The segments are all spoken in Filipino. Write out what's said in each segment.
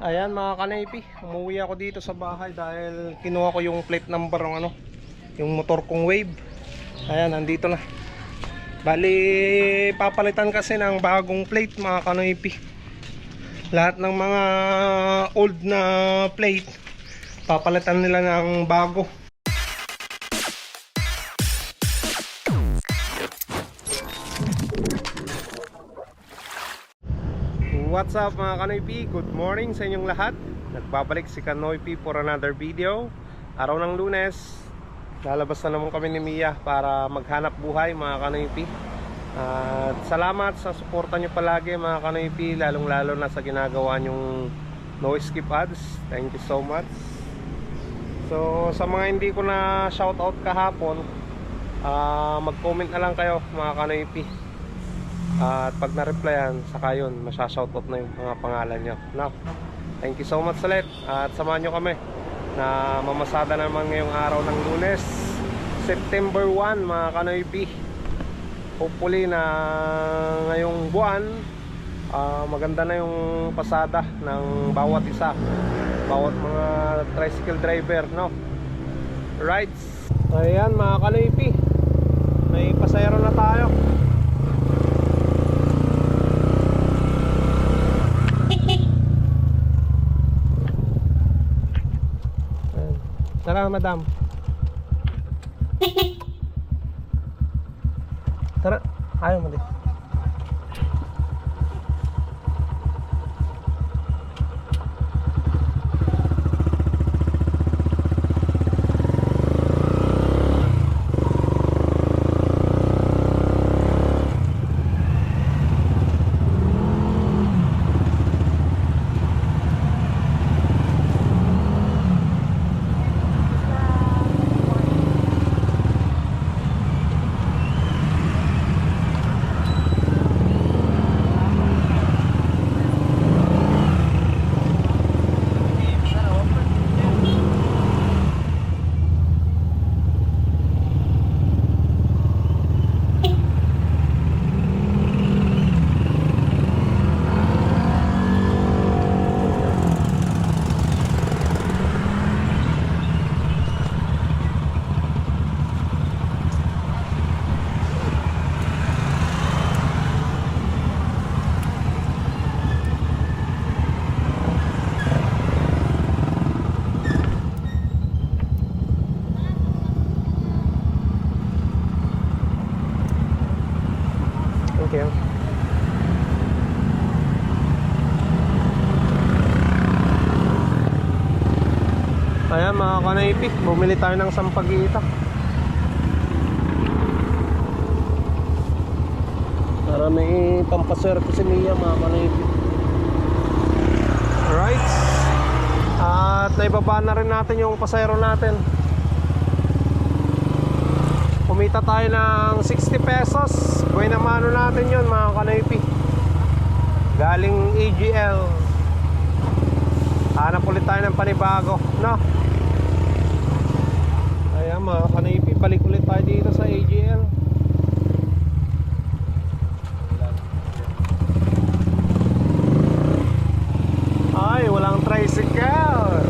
Ayan mga kanaypi, umuwi ako dito sa bahay dahil kinuha ko yung plate number ng ano, yung motor kong wave. Ayan, nandito na. Bali, papalitan kasi ng bagong plate mga kanaypi. Lahat ng mga old na plate, papalitan nila ng bago. What's up mga Kanoy P? Good morning sa inyong lahat. Nagbabalik si Kanoy P for another video. Araw ng lunes. Lalabas na naman kami ni Mia para maghanap buhay mga Kanoy P. At salamat sa suporta nyo palagi mga Kanoy P Lalong lalo na sa ginagawa nyong no skip ads. Thank you so much. So sa mga hindi ko na shoutout kahapon ah, Mag-comment na lang kayo mga Kanoy P at pag na-replyan, saka yun, masyashoutout na yung mga pangalan nyo. No? Thank you so much ulit. At samahan nyo kami na mamasada naman ngayong araw ng lunes, September 1, mga Kanoy P. Hopefully na ngayong buwan, ah, maganda na yung pasada ng bawat isa. Bawat mga tricycle driver, no? Rides. Ayan, mga Kanoy P. May pasayro na tayo. Tara, madam. Tara. Ayaw mo din. Thank you. Ayan mga kanaipik, bumili tayo ng sampagita. Para may pampaswerte si Mia mga kanaipik. Alright. At naibaba na rin natin yung pasayro natin. Kumita tayo ng 60 pesos. Buhay mano natin yun mga kanaypi. Galing AGL. Hanap ulit tayo ng panibago. No? Ayan mga kanaypi. Balik ulit tayo dito sa AGL. Ay, walang tricycle.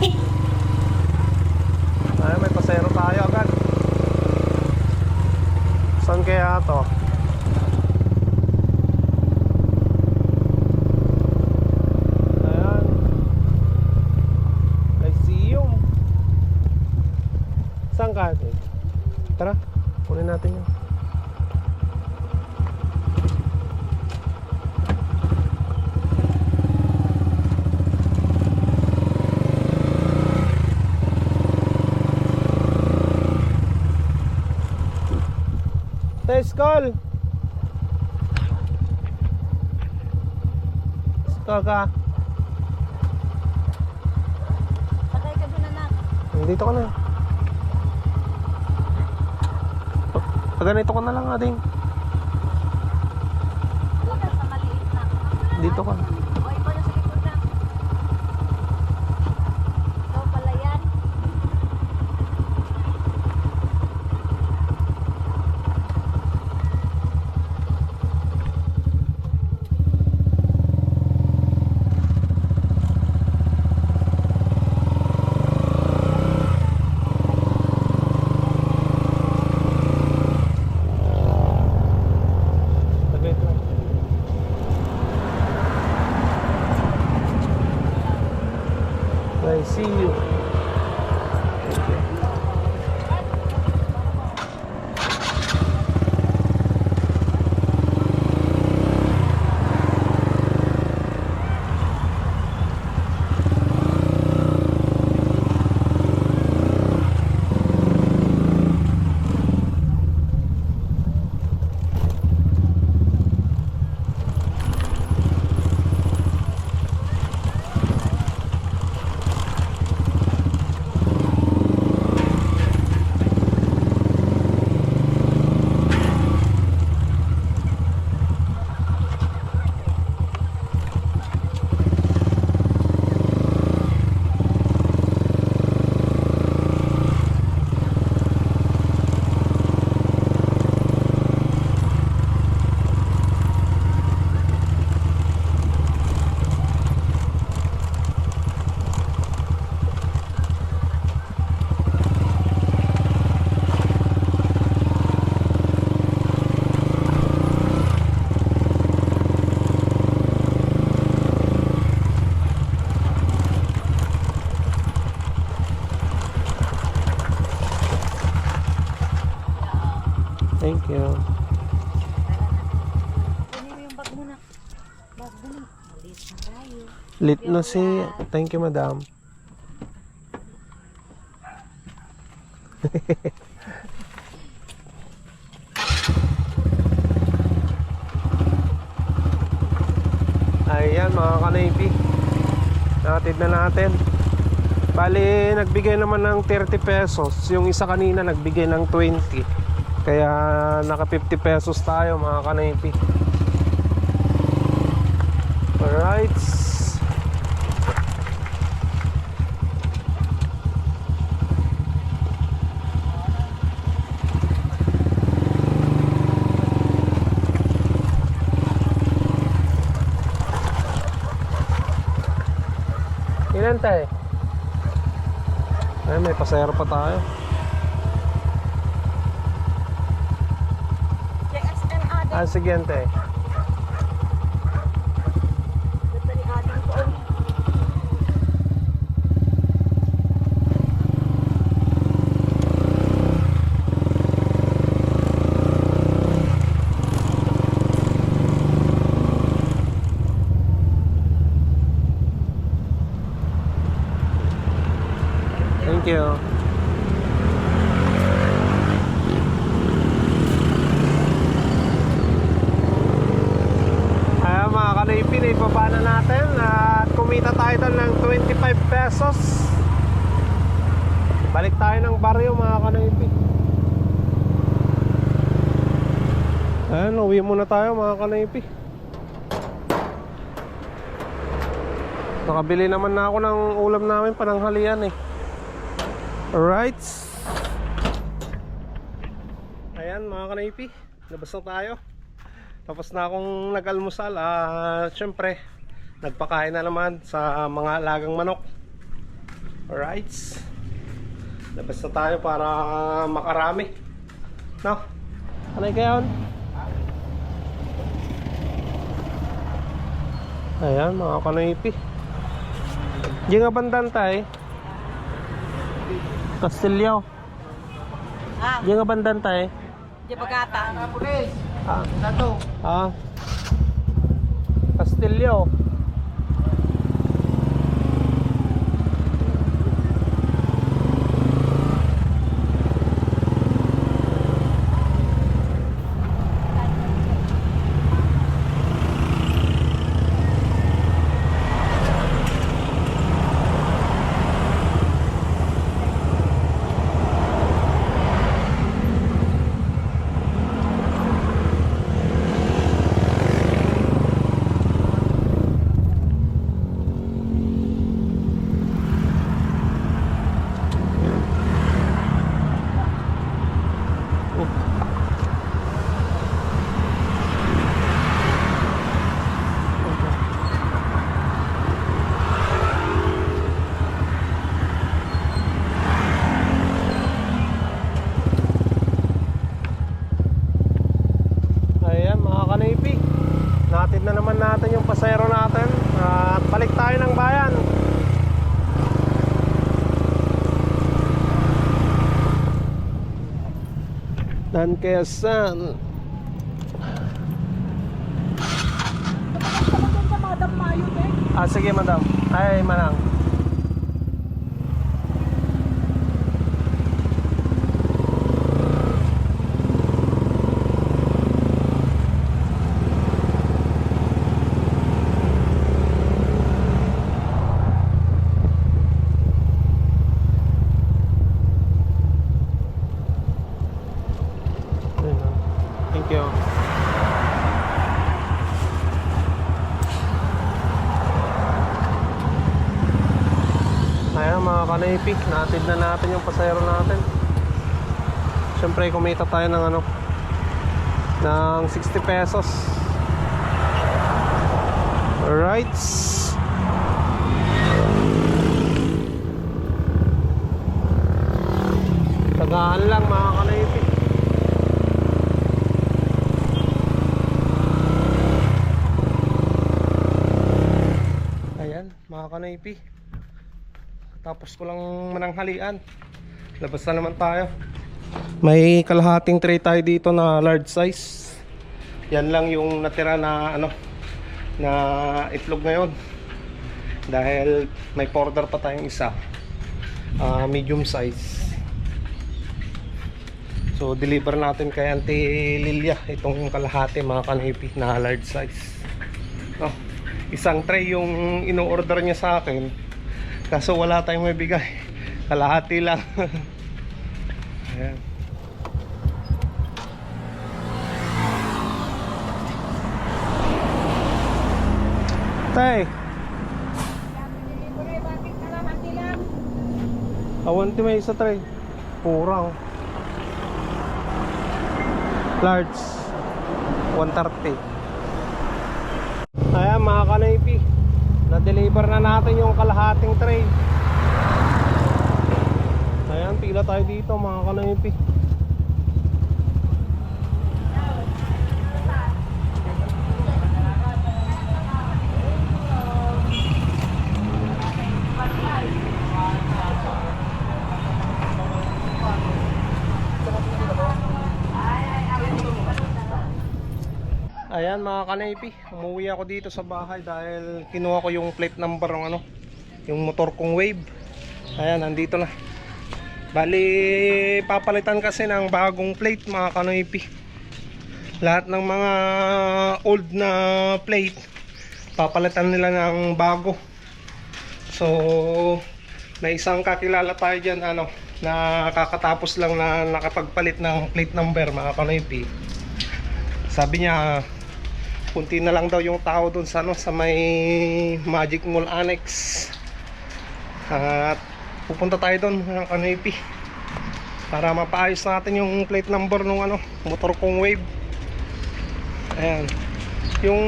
Ay, may pasero tayo agad. Saan kaya to? Ayan. Lyceum. Saan ka? Tara, kunin natin yun. Teskol! Teskol ka. Patay ka doon anak. Dito ka na. Pag- Pag ganito ka na lang ading. Doon ka na. Na tayo. Lit na si... Thank you, madam. Ayan mga kanaypi. Natid na natin. Bali, nagbigay naman ng 30 pesos. Yung isa kanina nagbigay ng 20. Kaya naka 50 pesos tayo mga kanaypi. Alright. Ilan tayo? Ay, may pasayro pa tayo. SM Adam. Ah, sige, ante. Ganda ni Adam ko. Thank you. Ayan mga kanaypin, ibaba na natin at kumita tayo doon ng 25 pesos. Balik tayo ng baryo mga kanaypin. Ayan, uwi muna tayo mga kanaypi. Nakabili naman na ako ng ulam namin pananghalian eh. Alright. Ayan mga kanaypi, labas na tayo. Tapos na akong nag-almusal. Ah, syempre, nagpakain na naman sa mga alagang manok. Alright. Labas na tayo para makarami. No? Ano kayon? Ayan mga kanaypi. Di nga bandan tayo. Castillo. Ah, Di nga bandan tayo. di bagata. Ah. Ah. Castillo. San Quezon. Ah, sige madam. Ay, manang. Ayun, ah. Thank you. Ayan mga kanaypik, natid na natin yung pasayro natin. Siyempre kumita tayo ng ano ng 60 pesos. Alright. Tagaan lang mga kanaypik. Ayan mga kanaypi. Tapos ko lang mananghalian. Labas na naman tayo. May kalahating tray tayo dito na large size. Yan lang yung natira na ano na itlog ngayon. Dahil may order pa tayong isa. Ah, medium size. So deliver natin kay Auntie Lilia itong kalahati mga kanipi na large size. Oh, isang tray yung ino-order niya sa akin. Kaso wala tayong may bigay. Kalahati lang. Ayan. Tay, awan ti may isa tray. Kurang. Large. 130. Ayan mga kanaypi Na-deliver na natin yung kalahating tray. Ayan pila tayo dito mga kanaypi Ayan mga kanaypi, umuwi ako dito sa bahay dahil kinuha ko yung plate number ng ano, yung motor kong wave. Ayan, nandito na. Bali, papalitan kasi ng bagong plate mga kanaypi. Lahat ng mga old na plate, papalitan nila ng bago. So, may isang kakilala tayo dyan, ano, na kakatapos lang na nakapagpalit ng plate number mga kanaypi. Sabi niya, kunti na lang daw yung tao doon sa ano sa may Magic Mall Annex. At pupunta tayo doon ng Kanipi para mapaayos natin yung plate number ng ano motor kong wave. Ayan. Yung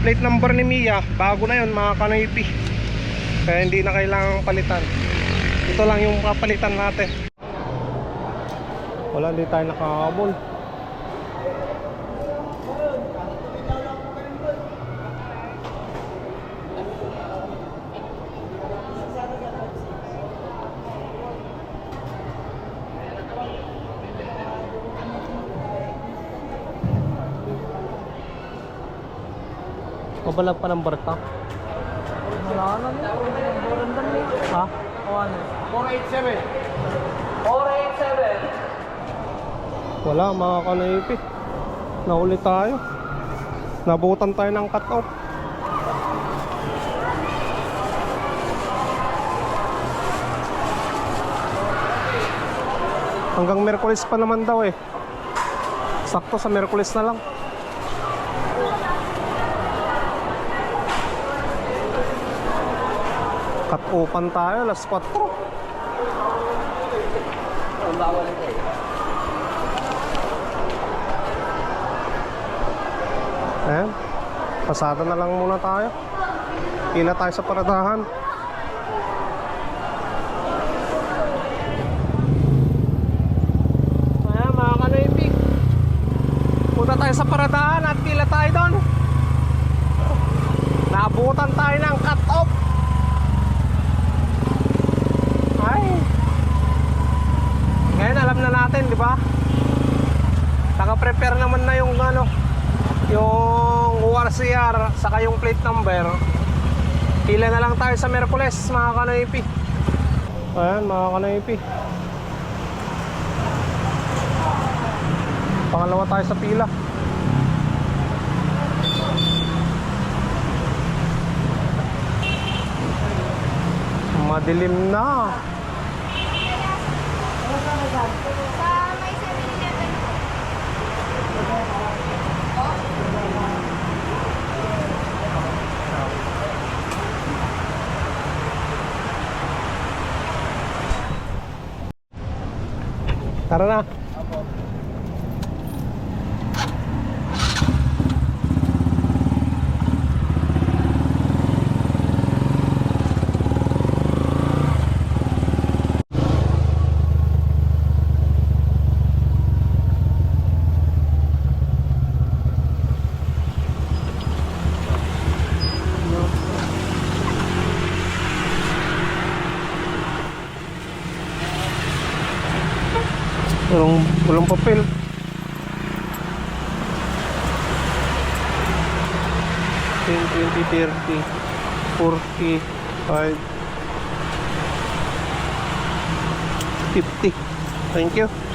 plate number ni Mia, bago na yun mga Kanipi. Kaya hindi na kailangang palitan. Ito lang yung papalitan natin. Wala, hindi tayo nakahabol. Mabalag pa ng barta. Wala na niya. Ha? O ano? 487. 487. Wala mga kanaypi. Nauli tayo. Nabutan tayo ng cut off. Hanggang Merkulis pa naman daw eh. Sakto sa Merkulis na lang. Cut open tayo, alas 4. Ang bawal eh. Pasada na lang muna tayo. Pila tayo sa paradahan. Ayan mga kanaipig. Punta tayo sa paradahan at pila tayo doon. Naabutan tayo ng cut off. Ay. Ngayon alam na natin, di ba? naka-prepare naman na yung ano, yung ORCR saka yung plate number. Pila na lang tayo sa Merkules, mga kanoypi. Ayan, mga kanoypi. Pangalawa tayo sa pila. Madilim na. Tara. Walang, walang papel. Ten, twenty, thirty, forty, five, fifty. Thank you.